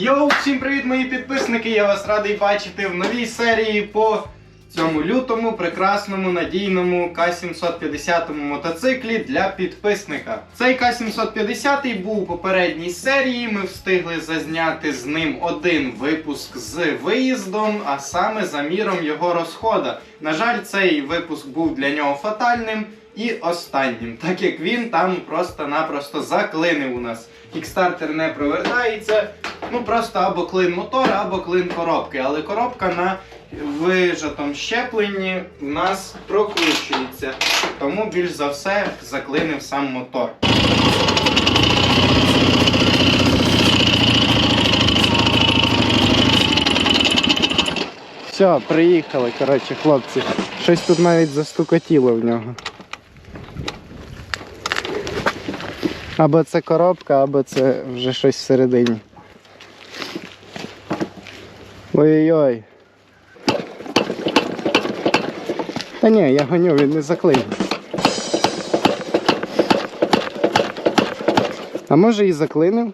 Йоу, всім привіт, мої підписники! Я вас радий бачити в новій серії по цьому лютому, прекрасному, надійному К-750 мотоциклі для підписника. Цей К-750 був у попередній серії. Ми встигли зазняти з ним один випуск з виїздом, а саме заміром його розхода. На жаль, цей випуск був для нього фатальним. І останнім, так як він там просто-напросто заклинив у нас. Кікстартер не провертається. Ну просто або клин мотора, або клин коробки. Але коробка на вижатому щепленні в нас прокручується. Тому більш за все заклинив сам мотор. Все, приїхали, коротше, хлопці. Щось тут навіть застукотіло в нього. Або це коробка, або це вже щось всередині. Ой-ой-ой. Та ні, я гоню, він не заклинив. А може і заклинив?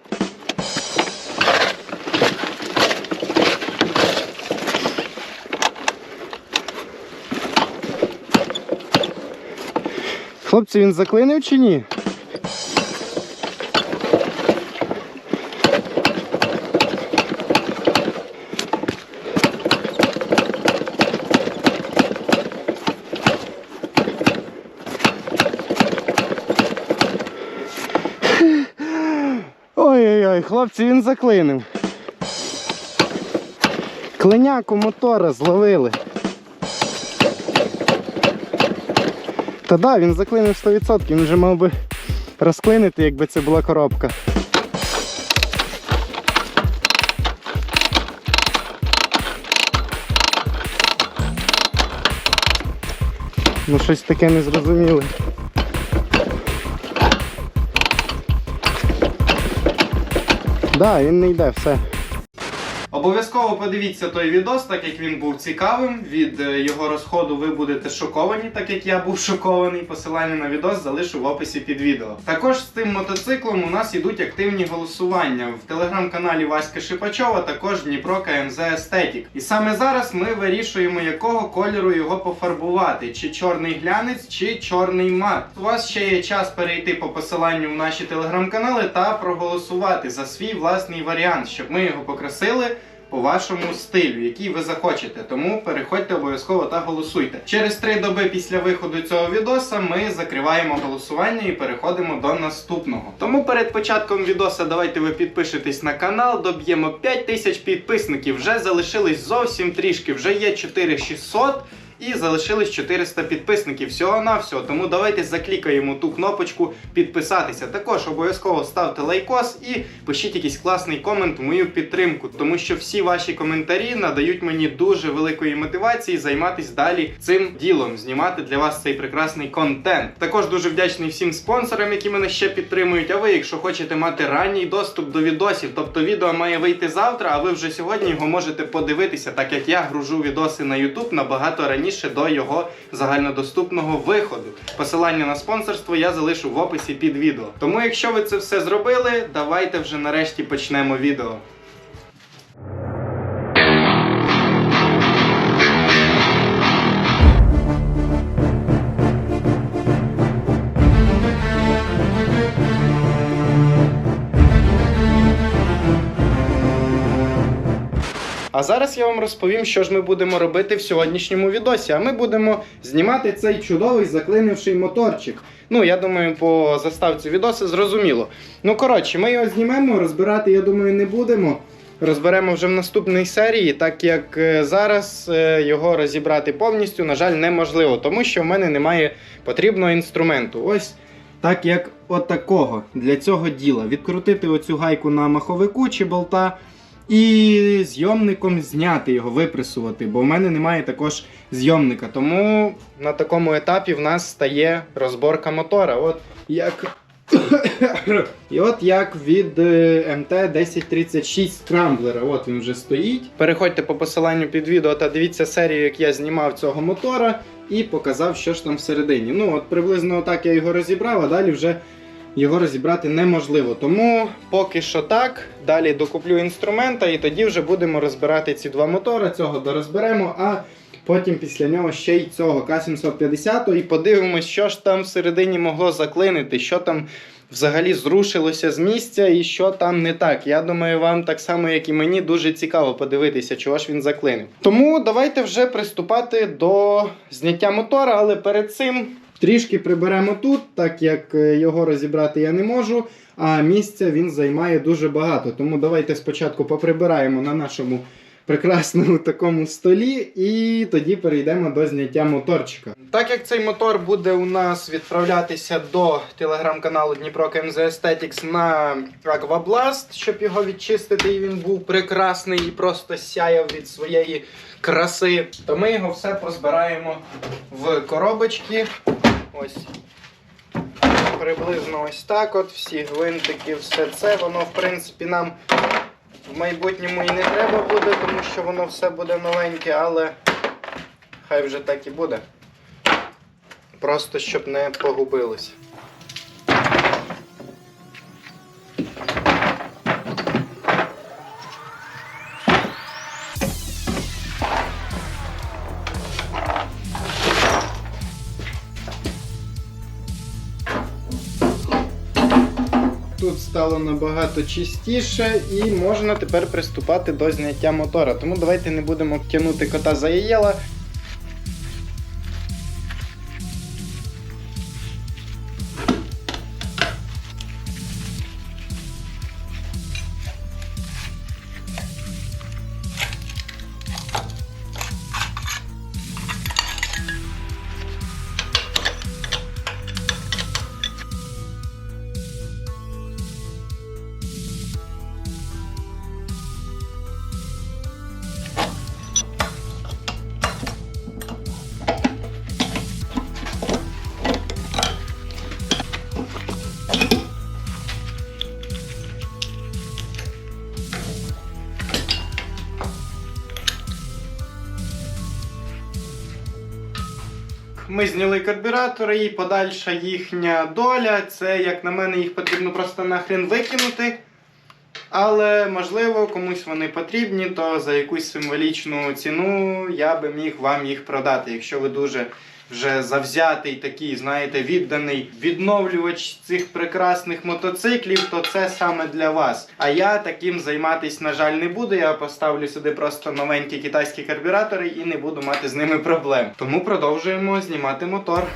Хлопці, він заклинив чи ні? Ой-ой-ой, хлопці, він заклинив. Клиняку мотора зловили. Та да, він заклинив 100%, він вже мав би розклинити, якби це була коробка. Ну щось таке незрозуміле. Да, він не йде, все. Обов'язково подивіться той відос, так як він був цікавим. Від е, його розходу ви будете шоковані, так як я був шокований. Посилання на відос залишу в описі під відео. Також з тим мотоциклом у нас ідуть активні голосування в телеграм-каналі Васька Шипачова, також Дніпро КМЗ Естетік. І саме зараз ми вирішуємо, якого кольору його пофарбувати: чи чорний глянець, чи чорний мат. У вас ще є час перейти по посиланню в наші телеграм-канали та проголосувати за свій власний варіант, щоб ми його покрасили по вашому стилю, який ви захочете. Тому переходьте обов'язково та голосуйте. Через три доби після виходу цього відоса ми закриваємо голосування і переходимо до наступного. Тому перед початком відоса давайте ви підпишетесь на канал, доб'ємо 5 тисяч підписників. Вже залишились зовсім трішки, вже є 4600. І залишилось 400 підписників всього на всього. Тому давайте заклікаємо ту кнопочку підписатися. Також обов'язково ставте лайкос і пишіть якийсь класний комент в мою підтримку, тому що всі ваші коментарі надають мені дуже великої мотивації займатися далі цим ділом, знімати для вас цей прекрасний контент. Також дуже вдячний всім спонсорам, які мене ще підтримують. А ви, якщо хочете мати ранній доступ до відосів, тобто відео має вийти завтра, а ви вже сьогодні його можете подивитися, так як я гружу відоси на YouTube набагато раніше до його загальнодоступного виходу. Посилання на спонсорство я залишу в описі під відео. Тому, якщо ви це все зробили, давайте вже нарешті почнемо відео. А зараз я вам розповім, що ж ми будемо робити в сьогоднішньому відосі. А ми будемо знімати цей чудовий заклинивший моторчик. Ну, я думаю, по заставці відоси зрозуміло. Ну, коротше, ми його знімемо, розбирати, я думаю, не будемо. Розберемо вже в наступній серії, так як е, зараз е, його розібрати повністю, на жаль, неможливо, тому що в мене немає потрібного інструменту. Ось так як отакого для цього діла. Відкрутити оцю гайку на маховику чи болта. І зйомником зняти його, випресувати, бо в мене немає також зйомника. Тому на такому етапі в нас стає розборка мотора. От як. І от як від е, МТ 1036 скрамблера. От він вже стоїть. Переходьте по посиланню під відео та дивіться серію, як я знімав цього мотора і показав, що ж там всередині. Ну, от приблизно так я його розібрав, а далі вже його розібрати неможливо. Тому поки що так. Далі докуплю інструмента і тоді вже будемо розбирати ці два мотори. Цього дорозберемо, а потім після нього ще й цього К750 і подивимось, що ж там всередині могло заклинити, що там взагалі зрушилося з місця і що там не так. Я думаю, вам так само, як і мені, дуже цікаво подивитися, чого ж він заклинив. Тому давайте вже приступати до зняття мотора, але перед цим трішки приберемо тут, так як е, його розібрати я не можу. А місця він займає дуже багато. Тому давайте спочатку поприбираємо на нашому прекрасному такому столі, і тоді перейдемо до зняття моторчика. Так як цей мотор буде у нас відправлятися до телеграм-каналу Дніпро КМЗ Aesthetics на Aquablast, щоб його відчистити, і він був прекрасний і просто сяяв від своєї краси, то ми його все позбираємо в коробочки. Ось приблизно ось так. От всі гвинтики, все це. Воно, в принципі, нам в майбутньому і не треба буде, тому що воно все буде новеньке, але хай вже так і буде. Просто щоб не погубилось. Стало набагато чистіше і можна тепер приступати до зняття мотора. Тому давайте не будемо тягнути кота за яєла. Зняли карбюратори і подальша їхня доля. Це, як на мене, їх потрібно просто нахрен викинути. Але можливо комусь вони потрібні, то за якусь символічну ціну я би міг вам їх продати. Якщо ви дуже вже завзятий, такий, знаєте, відданий відновлювач цих прекрасних мотоциклів, то це саме для вас. А я таким займатись, на жаль, не буду. Я поставлю сюди просто новенькі китайські карбюратори і не буду мати з ними проблем. Тому продовжуємо знімати мотор.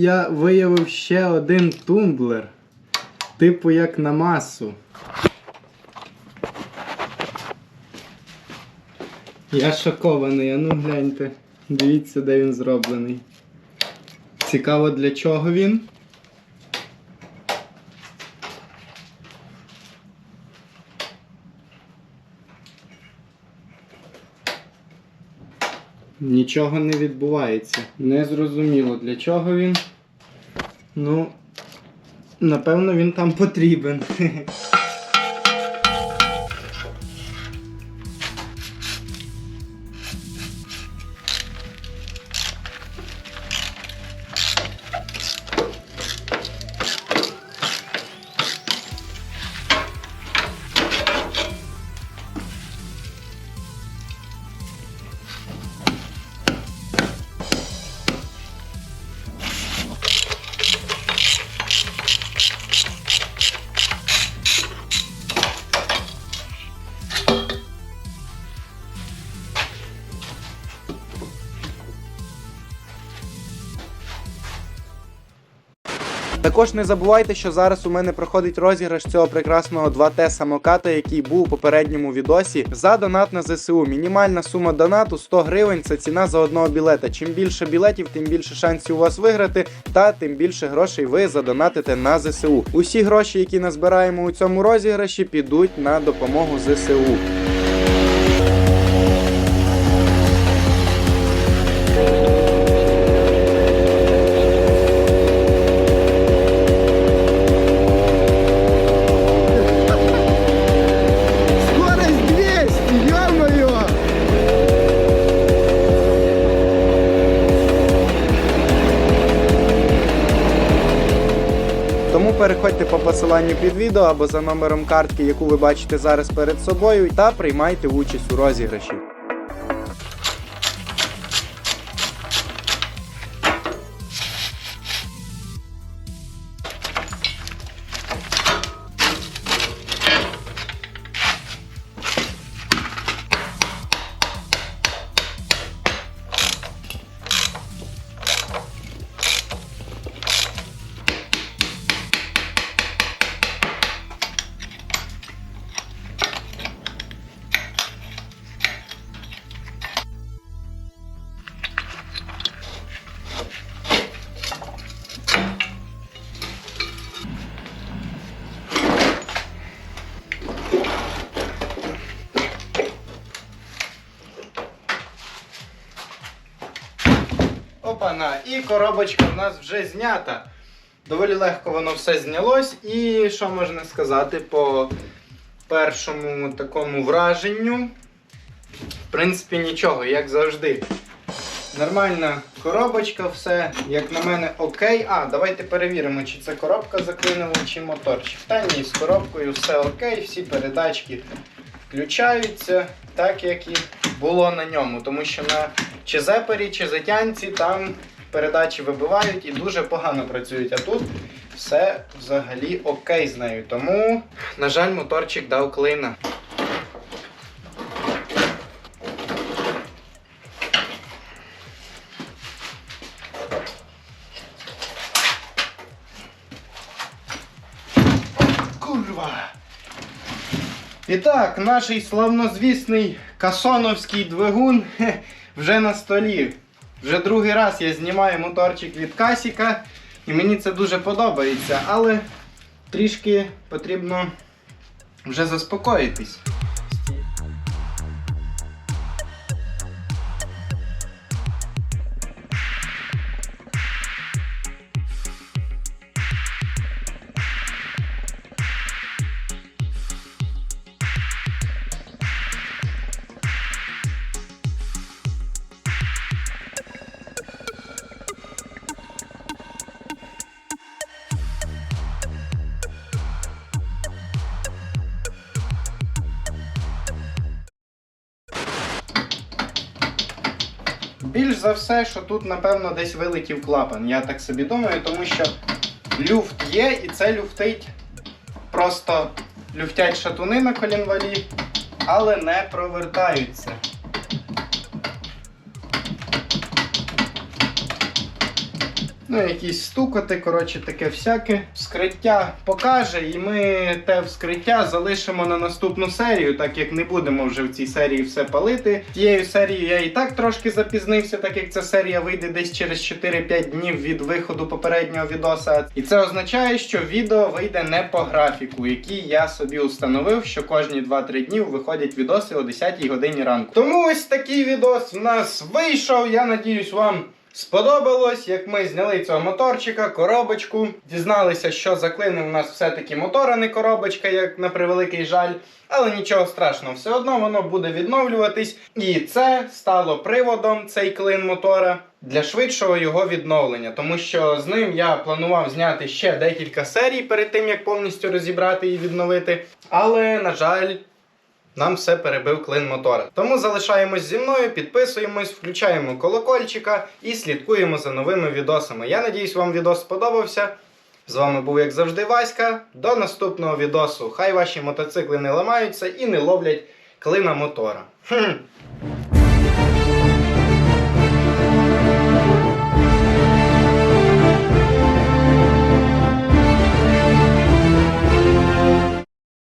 Я виявив ще один тумблер. Типу як на масу. Я шокований, а ну гляньте. Дивіться, де він зроблений. Цікаво для чого він. Нічого не відбувається. Не зрозуміло для чого він. Ну, напевно, він там потрібен. Також не забувайте, що зараз у мене проходить розіграш цього прекрасного 2Т самоката, який був у попередньому відосі. За донат на ЗСУ. Мінімальна сума донату 100 гривень це ціна за одного білета. Чим більше білетів, тим більше шансів у вас виграти, та тим більше грошей ви задонатите на ЗСУ. Усі гроші, які назбираємо у цьому розіграші, підуть на допомогу ЗСУ. По посиланню під відео або за номером картки, яку ви бачите зараз перед собою, та приймайте участь у розіграші. Опана, і коробочка в нас вже знята. Доволі легко воно все знялось. І що можна сказати по першому такому враженню? В принципі, нічого, як завжди. Нормальна коробочка, все, як на мене, окей. А, давайте перевіримо, чи це коробка заклинила, чи моторчик. Та ні, з коробкою все окей, всі передачки включаються так, як і було на ньому. Тому що на чи зепері, чи затянці там передачі вибивають і дуже погано працюють. А тут все взагалі окей з нею. Тому, на жаль, моторчик дав клина. І так, наш славнозвісний касоновський двигун вже на столі. Вже другий раз я знімаю моторчик від Касіка, і мені це дуже подобається, але трішки потрібно вже заспокоїтись. За все, що тут, напевно, десь вилетів клапан. Я так собі думаю, тому що люфт є, і це люфтить просто люфтять шатуни на колінвалі, але не провертаються. Ну, якісь стукоти, коротше, таке всяке. Вскриття покаже, і ми те вскриття залишимо на наступну серію, так як не будемо вже в цій серії все палити. Тією серією я і так трошки запізнився, так як ця серія вийде десь через 4-5 днів від виходу попереднього відоса. І це означає, що відео вийде не по графіку, який я собі установив, що кожні 2-3 дні виходять відоси о 10 годині ранку. Тому ось такий відос в нас вийшов. Я надіюсь, вам. Сподобалось, як ми зняли цього моторчика, коробочку. Дізналися, що заклинив у нас все-таки мотор, а не коробочка, як на превеликий жаль. Але нічого страшного, все одно воно буде відновлюватись. І це стало приводом, цей клин мотора, для швидшого його відновлення. Тому що з ним я планував зняти ще декілька серій перед тим, як повністю розібрати і відновити. Але, на жаль. Нам все перебив клин мотора. Тому залишаємось зі мною, підписуємось, включаємо колокольчика і слідкуємо за новими відосами. Я надіюсь, вам відос сподобався. З вами був, як завжди, Васька. До наступного відосу. Хай ваші мотоцикли не ламаються і не ловлять клина мотора. Хм.